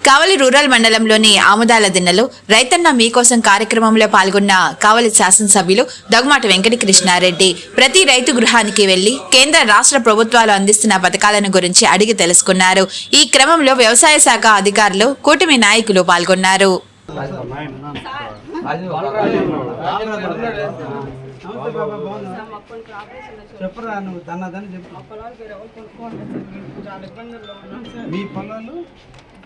కావలి rural మండలంలోని ఆముదాల దిన్నెలో రైతన్న మీకోసం కార్యక్రమంలో పాల్గొన్న కావలి శాసనసభ్యులు దొగమాటి వెంకట కృష్ణారెడ్డి ప్రతి రైతు గృహానికి వెళ్ళి కేంద్ర రాష్ట్ర ప్రభుత్వాలు అందిస్తున్న పథకాలను గురించి అడిగి తెలుసుకున్నారు. ఈ క్రమంలో వ్యవసాయ శాఖ అధికారులు కూటమి నాయకులు పాల్గొన్నారు. చెప్పరా నువ్వు మీ పొలాలు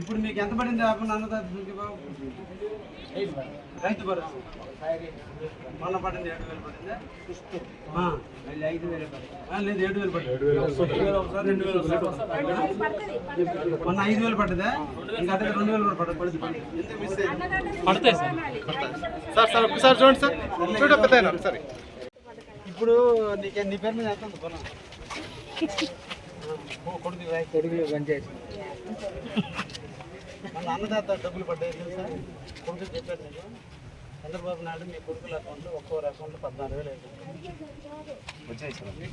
ఇప్పుడు మీకు ఎంత పడింది? రైతు భరోసా. మొన్న పడింది ఏడు వేలు పడిందా? ఆ. ఆ, లేదు ఏడు వేలు పడింది. ఒకసారి రెండు వేలు ఒకసారి. మొన్న ఐదు వేలు పడ్డదా? ఇంకా అదే రెండు వేలు కూడా పడింది పడింది. ఎందుకు మిస్ అయింది సార్. సార్ ఒకసారి చూడండి సార్. చూడ పెద్ద ఒకసారి ఇప్పుడు నీకే నీ పేరు మీద ఎంత ఉంది? పొలం కొడుకు కొడుకు పనిచేసి మన అన్నదాత డబ్బులు పడ్డాయి తెలుసా? కొడుకు చెప్పారు నీకు చంద్రబాబు నాయుడు మీ కొడుకుల అకౌంట్లో ఒక్కొక్క అకౌంట్లో పద్నాలుగు వేలు అయిపోయింది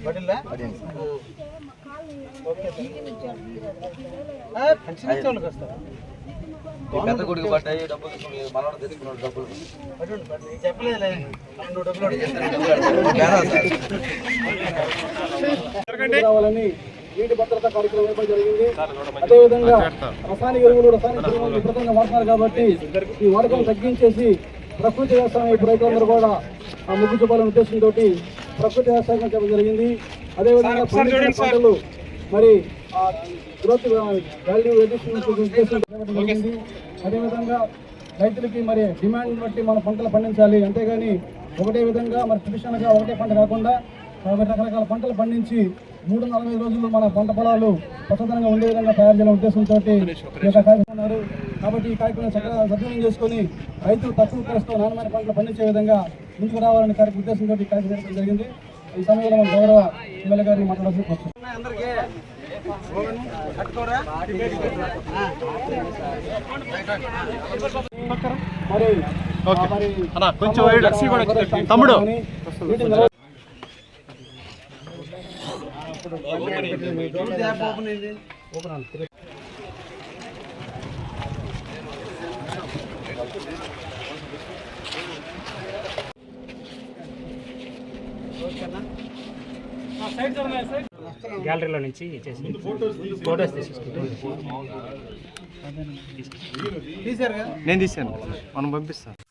పడిందా? ఓకే ఆ, పెన్షన్ ఇచ్చే వాళ్ళకి వస్తారా? పెద్ద కొడుకు పడ్డాయి డబ్బులు మనవాడు తెచ్చుకున్నాడు డబ్బులు. పడండి, నీటి భద్రత కార్యక్రమం జరిగింది. అదేవిధంగా రసాయనిక ఎరువులు రసాయనిక ఎరువులు విపరీతంగా వాడుతున్నారు కాబట్టి ఈ వాడకం తగ్గించేసి ప్రకృతి వ్యవసాయం ఇప్పుడు రైతులందరూ కూడా ఆ ముగ్గు చూపాలనే ఉద్దేశంతో ప్రకృతి వ్యవసాయం చేయడం జరిగింది. అదేవిధంగా పంటలు మరి గ్రోత్ వాల్యూ జరిగింది. అదేవిధంగా రైతులకి మరి డిమాండ్ బట్టి మన పంటలు పండించాలి. అంతేగాని ఒకటే విధంగా మరి ట్రెడిషనల్గా ఒకటే పంట కాకుండా రకరకాల పంటలు పండించి మూడు నలభై రోజులు మన పంట పొలాలు పచ్చదనంగా ఉండే విధంగా తయారు చేయాలనే ఉద్దేశంతో ఈ యొక్క కార్యక్రమం ఉన్నారు. కాబట్టి ఈ కార్యక్రమం చక్కగా సద్వినియోగం చేసుకొని రైతులు తక్కువ ఖర్చుతో నాణ్యమైన పంటలు పండించే విధంగా ముందుకు రావాలనే కార్యక్రమం ఉద్దేశంతో ఈ కార్యక్రమం జరిగింది. ఈ సమయంలో మన గౌరవ ఎమ్మెల్యే గారిని మాట్లాడాల్సి వస్తుంది మరి కొంచెం తమ్ముడు గ్యాలరీలో నుంచి చేసి ఫోటోస్ తీసుకుంటాను తీశారు నేను తీసాను మనం పంపిస్తాను.